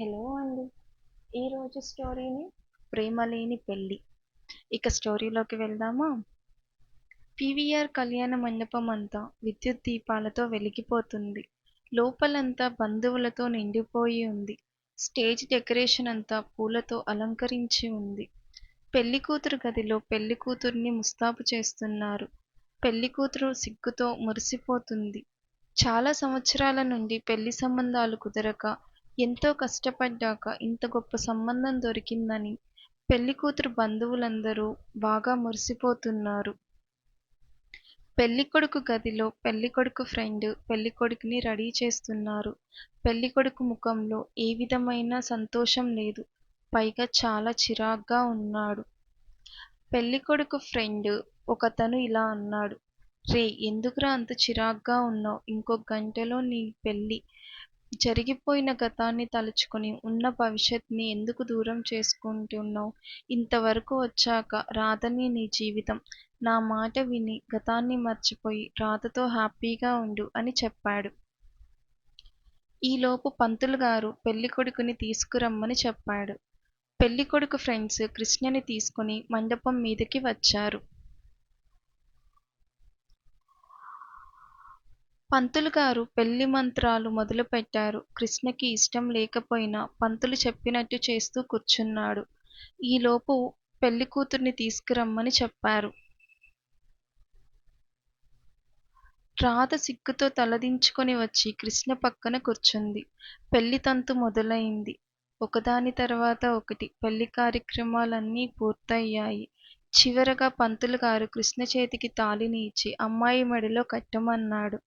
Hello అండి. ఈరోజు స్టోరీని? ప్రేమ లేని పెళ్ళి. ఇక స్టోరీలోకి వెళ్దామా? పీవీఆర్ కళ్యాణ మండపం అంతా విద్యుత్ దీపాలతో వెలిగిపోతుంది. లోపలంతా బంధువులతో నిండిపోయి ఉంది. స్టేజ్ డెకరేషన్ అంతా పూలతో అలంకరించి ఉంది. పెళ్ళి కూతురు గదిలో పెళ్ళి కూతుర్ని ముస్తాబు చేస్తున్నారు. పెళ్ళి కూతురు సిగ్గుతో మురిసిపోతుంది. చాలా సంవత్సరాల నుండి పెళ్ళి సంబంధాలు కుదరక ఎంతో కష్టపడ్డాక ఇంత గొప్ప సంబంధం దొరికిందని పెళ్ళి కూతురు బంధువులందరూ బాగా మురిసిపోతున్నారు. పెళ్ళికొడుకు గదిలో పెళ్ళికొడుకు ఫ్రెండ్ పెళ్ళికొడుకుని రెడీ చేస్తున్నారు. పెళ్ళికొడుకు ముఖంలో ఏ విధమైన సంతోషం లేదు. పైగా చాలా చిరాగ్గా ఉన్నాడు. పెళ్ళికొడుకు ఫ్రెండ్ ఒకతను ఇలా అన్నాడు. రే ఎందుకురా అంత చిరాగ్గా ఉన్నావు? ఇంకో గంటలో నీ పెళ్ళి జరిగిపోయిన గతాన్ని తలుచుకుని ఉన్న భవిష్యత్తుని ఎందుకు దూరం చేసుకుంటున్నావు? ఇంతవరకు వచ్చాక రాధని నీ జీవితం నా మాట విని గతాన్ని మర్చిపోయి రాధతో హ్యాపీగా ఉండు అని చెప్పాడు. ఈలోపు పంతులు గారు పెళ్ళికొడుకుని తీసుకురమ్మని చెప్పాడు. పెళ్ళికొడుకు ఫ్రెండ్స్ కృష్ణని తీసుకుని మండపం మీదకి వచ్చారు. పంతులు గారు పెళ్ళి మంత్రాలు మొదలుపెట్టారు కృష్ణకి ఇష్టం లేకపోయినా పంతులు చెప్పినట్టు చేస్తూ కూర్చున్నాడు. ఈలోపు పెళ్ళి కూతుర్ని తీసుకురమ్మని చెప్పారు. రాధ సిగ్గుతో తలదించుకొని వచ్చి కృష్ణ పక్కన కూర్చుంది. పెళ్ళి తంతు మొదలైంది. ఒకదాని తర్వాత ఒకటి పెళ్ళి కార్యక్రమాలన్నీ పూర్తయ్యాయి. చివరగా పంతులు గారు కృష్ణ చేతికి తాళిని ఇచ్చి అమ్మాయి మెడలో కట్టమన్నాడు.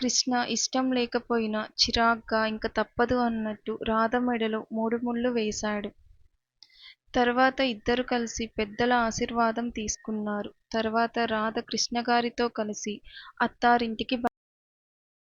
కృష్ణ ఇష్టం లేకపోయినా చిరాగ్గా ఇంక తప్పదు అన్నట్టు రాధ మెడలో మూడు ముళ్ళు వేశాడు. తర్వాత ఇద్దరు కలిసి పెద్దల ఆశీర్వాదం తీసుకున్నారు. తర్వాత రాధ కృష్ణగారితో కలిసి అత్తారింటికి